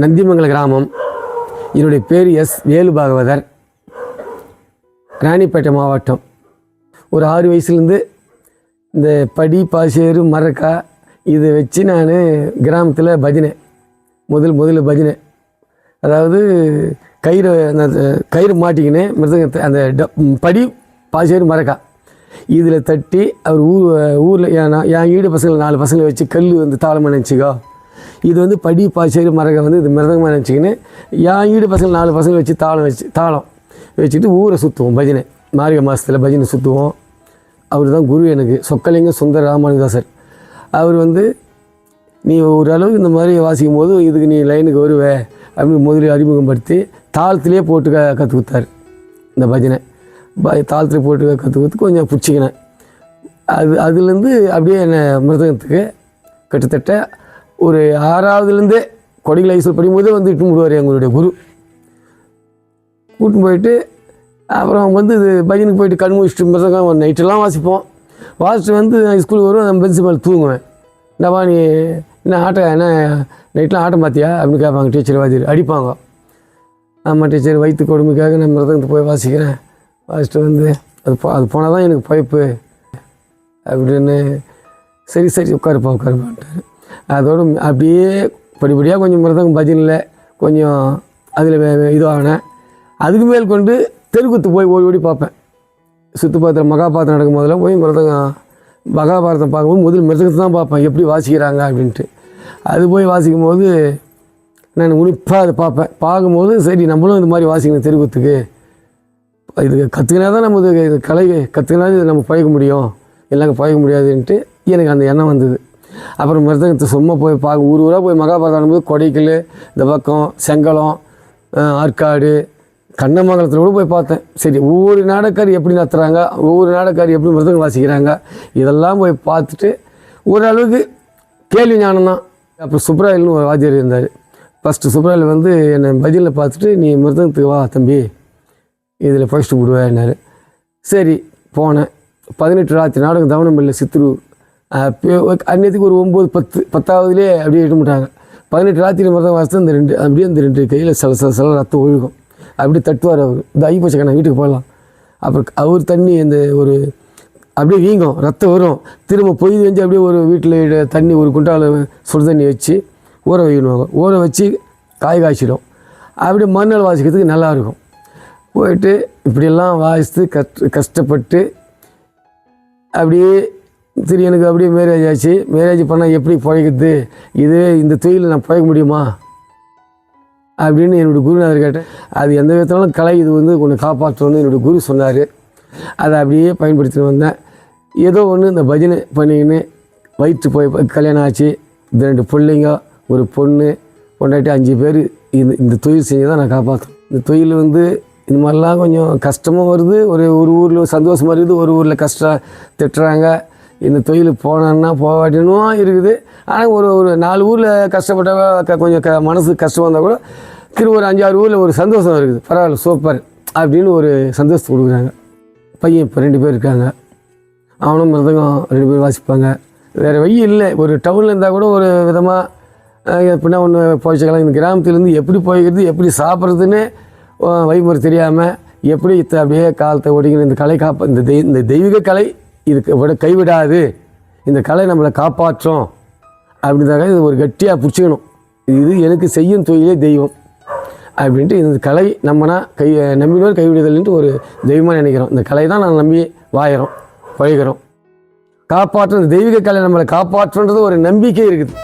நந்திமங்கல கிராமம். என்னுடைய பேர் எஸ். வேலு பாகவதர் ராணிப்பேட்டை மாவட்டம். ஒரு ஆறு வயசுலேருந்து இந்த படி பாசேரு மரக்கா இதை வச்சு நான் கிராமத்தில் பஜனை. முதல் முதல்ல பஜனை. அதாவது கயிறு அந்த கயிறு மாட்டிக்கின்னு மிருதங்கத்தை அந்த ட- படி பாசேரு மரக்கா இதில் தட்டி அவர் ஊர் ஊரில் நான் என் ஈடு பசங்களை நாலு பசங்களை வச்சு கல் வந்து தாளமாக நினச்சிக்கோ இது வந்து படி பாசேரு மரகம் வந்து இது மிருதங்கமாக நினச்சிக்கின்னு என் ஈடு பசங்கள் நாலு பசங்களை வச்சு தாளம் வச்சு தாளம் வச்சுட்டு ஊரை சுற்றுவோம் பஜனை. மார்கழி மாதத்தில் பஜனை சுற்றுவோம் அவர் தான் குரு எனக்கு. சொக்கலிங்க சுந்தர ராமானுதாசர் அவர் வந்து நீ ஓரளவுக்கு இந்த மாதிரி வாசிக்கும் போது இதுக்கு நீ லைனுக்கு வருவே அப்படின்னு முதலில் அறிமுகப்படுத்தி தாளத்திலே போட்டு க கற்றுக் கொடுத்தாரு இந்த பஜனை. ப தாளத்தில் போட்டு கற்றுக் கொடுத்து கொஞ்சம் பிடிச்சிக்கினேன். அது அதுலேருந்து அப்படியே என்னை மிருதகத்துக்கு கிட்டத்தட்ட ஒரு ஆறாவதுலேருந்தே கொடிகள் ஐசூர் படிக்கும்போதே வந்து இட்டு விடுவார் எங்களுடைய குரு. கூட்டின்னு போயிட்டு அப்புறம் வந்து இது பையனுக்கு போயிட்டு கண் முடிச்சுட்டு மிருதகம் நைட்டெல்லாம் வாசிப்போம். வாசிட்டு வந்து நான் ஸ்கூலுக்கு வருவேன் நான் பெஞ்சு மேலே தூங்குவேன். என்னப்பா நீ என்ன ஆட்டம் என்ன நைட்லாம் ஆட்டம் பார்த்தியா அப்படின்னு கேட்பாங்க டீச்சர் வாத்தியர் அடிப்பாங்க. ஆமாம் டீச்சர் வயிற்று கொடுமைக்காக நான் மிருதங்கத்தை போய் வாசிக்கிறேன். வாசிட்டு வந்து அது போ அது போனால் தான் எனக்கு பைப்பு. அப்படின்னு சரி சரி உட்காருப்பா உட்காருப்பான்ட்டாரு. அதோட அப்படியே படிப்படியாக கொஞ்சம் மிருதங்கம் பஜனில் கொஞ்சம் அதில் இதுவாகினேன் அதுக்கு மேல் கொண்டு தெருக்குத்து போய் ஓடி ஓடி பார்ப்பேன். சுற்றுப்பாத்திரம் மகாபாரதம் நடக்கும் போதெல்லாம் போய் மிருதங்கம் மகாபாரதம் பார்க்கும்போது முதல் மிருதங்கத்தை தான் பார்ப்பேன். எப்படி வாசிக்கிறாங்க அப்படின்ட்டு. அது போய் வாசிக்கும் போது நான் உன்னிப்பாக அதை பார்ப்பேன். பார்க்கும்போது சரி நம்மளும் இந்த மாதிரி வாசிக்கணும் தெருக்குத்துக்கு. இது கற்றுக்கினா தான் நம்ம இது இது கலை கற்றுக்கினா இது நம்ம பழக முடியும். எல்லாம் பழக முடியாதுன்ட்டு எனக்கு அந்த எண்ணம் வந்தது. அப்புறம் மிருதங்கத்தை சும்மா போய் பார்க்க ஊர் ஊராக போய் மகாபாரதம் போது கொடைக்கல் இந்த பக்கம் செங்கலம் ஆற்காடு கண்ணமங்கலத்தில் கூட போய் பார்த்தேன். சரி ஒவ்வொரு நாடக்கார் எப்படி நடத்துகிறாங்க ஒவ்வொரு நாடக்கார் எப்படி மிருதங்கம் வாசிக்கிறாங்க இதெல்லாம் போய் பார்த்துட்டு ஓரளவுக்கு கேள்வி ஞானம் தான் அப்புறம் சுப்ராயல்னு ஒரு வாத்தியார் இருந்தார். ஃபஸ்ட்டு சுப்ராயல் வந்து என்னை பதிலில் பார்த்துட்டு நீ மிருதங்கத்துக்கு வா தம்பி இதில் ஃபஸ்ட்டு விடுவேன்னாரு சரி போனேன். பதினெட்டு ராத்திரி நாடகம் தவணமில்லை சித்ரு அன்னையத்துக்கு ஒரு ஒம்பது பத்து பத்தாவதுலேயே அப்படியே இட்டுமுட்டாங்க பதினெட்டு ராத்திரி மரம் வாசித்து அந்த ரெண்டு அப்படியே அந்த ரெண்டு கையில் சில சில சில ரத்தம் ஒழுகும். அப்படி தட்டுவார் அவர். இந்த ஐ போச்சுக்கண்ணா வீட்டுக்கு போகலாம் அப்புறம் அவர் தண்ணி அந்த ஒரு அப்படியே வீங்கும் ரத்தம் வரும். திரும்ப பொய் வெஞ்சு அப்படியே ஒரு வீட்டில் தண்ணி ஒரு குண்டால் சுடு தண்ணி வச்சு ஊற வைக்கணுவாங்க. ஊற வச்சு காய் காய்ச்சிடும். அப்படியே மண்ணல் வாசிக்கிறதுக்கு நல்லா இருக்கும். போயிட்டு இப்படியெல்லாம் வாசித்து கஷ்ட கஷ்டப்பட்டு அப்படியே சரி எனக்கு அப்படியே மேரேஜ் ஆச்சு. மேரேஜ் பண்ணால் எப்படி பிழைக்கிறது இது இந்த தொழிலில் நான் பிழைக்க முடியுமா? அப்படின்னு என்னுடைய குருநாதர் கேட்டேன். அது எந்த விதத்தினாலும் கலை இது வந்து கொஞ்சம் காப்பாற்றணும்னு என்னுடைய குரு சொன்னார். அதை அப்படியே பயன்படுத்திட்டு வந்தேன். ஏதோ ஒன்று இந்த பஜனை பண்ணிக்கின்னு வயிற்று போய் கல்யாணம் ஆச்சு. இந்த ரெண்டு பிள்ளைங்க ஒரு பொண்ணு கொண்டாட்டி அஞ்சு பேர். இந்த இந்த தொழில் செஞ்சு தான் நான் காப்பாற்றணும் இந்த தொழில் வந்து இந்த மாதிரிலாம் கொஞ்சம் கஷ்டமும் வருது. ஒரு ஒரு ஊரில் சந்தோஷமாக இருக்குது ஒரு ஊரில் கஷ்டம் திட்டுறாங்க. இந்த தொழில் போனேன்னா போகாட்டினும் இருக்குது. ஆனால் ஒரு ஒரு நாலு ஊரில் கஷ்டப்பட்டவ க- கொஞ்சம் க மனசு கஷ்டம் வந்தால் கூட திரு ஒரு அஞ்சாறு ஊரில் ஒரு சந்தோஷம் இருக்குது. பரவாயில்ல சூப்பர் அப்படின்னு ஒரு சந்தோஷத்தை கொடுக்குறாங்க. பையன் இப்போ ரெண்டு பேர் இருக்காங்க. அவனும் மிருதங்கம் ரெண்டு பேர் வாசிப்பாங்க. வேறு வழி இல்லை. ஒரு டவுனில் இருந்தால் கூட ஒரு விதமாக எப்படின்னா ஒன்று போய்ச்சிக்கலாம் இந்த கிராமத்துலேருந்து எப்படி போய்க்கிறது எப்படி சாப்பிட்றதுன்னு வழிமுறை தெரியாமல் எப்படி இத்த அப்படியே காலத்தை ஓடிக்கணும் இந்த கலை காப்பா இந்த தெய் இந்த தெய்வீக கலை இதுக்கு விட கைவிடாது. இந்த கலை நம்மளை காப்பாற்றும். அப்படின்றத இது ஒரு கட்டியாக பிடிச்சிக்கணும். இது எனக்கு செய்யும் தொழிலே தெய்வம். அப்படின்ட்டு இந்த கலை நம்மனா கை நம்பினோர் கைவிடுதல்ன்ட்டு ஒரு தெய்வமாக நினைக்கிறோம். இந்த கலை தான் நான் நம்பி வாயிறோம் பழகிறோம். காப்பாற்றும் இந்த தெய்வீக கலை நம்மளை காப்பாற்றுன்றது ஒரு நம்பிக்கை இருக்குது.